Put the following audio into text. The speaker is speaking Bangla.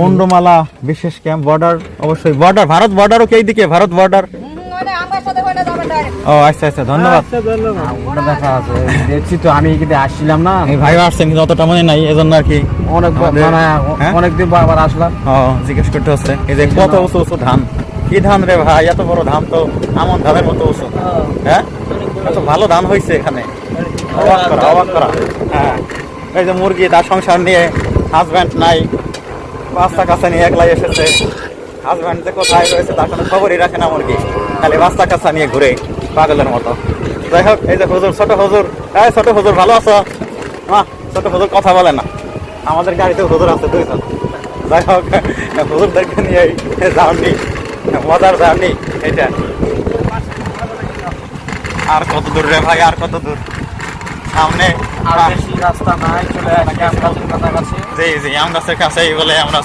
মুন্ডমালা বিশেষ ক্যাম্প বর্ডার অবশ্যই বর্ডার ভারত বর্ডারও কে দিকে ভারত বর্ডার ও আচ্ছা আচ্ছা ধন্যবাদ। আছে। দেখছি তো আমি কিন্তু আসছিলাম না। এই ভাই আসছেন কিন্তু অতটা মনে নাই এজন্য আর কি। অনেক মানে হ্যাঁ? অনেকদিন পর আবার আসলাম। ও জিজ্ঞেস করতে হচ্ছে। এই যে কত উঁচু উঁচু ধান? কি ধান রে ভাই? এত বড় ধান তো আমন ধানের মতো উঁচু। হ্যাঁ? এত ভালো ধান হয়েছে এখানে। অবাক করা অবাক করা। হ্যাঁ। এই যে মুরগি তার সংসার নিয়ে হাজব্যান্ড নাই। বাচ্চা কাচ্চা নিয়ে একলাই এসেছে। হাজব্যান্ড যে কোথায় রয়েছে তার কোনো খবরই রাখে না মুরগি। খালি বাচ্চা কাচ্চা নিয়ে ঘুরে পাগলের মতো। যাই হোক, এই যে হুজুর, ছোট হুজুর। হ্যাঁ ছোট হুজুর, ভালো আছো? মা, ছোট হুজুর কথা বলে না। আমাদের গাড়িতে হুজুর আছে দুইজন। যাই হোক, হুজুরদেরকে নিয়ে এই জার্নি মজার জার্নি এটা আর কত দূর রে ভাই, আর কত দূর? সামনে। আর বেশি রাস্তা নাই চলে আসছি আম গাছের কাছাকাছি জি জি আম গাছের কাছেই বলে আমরা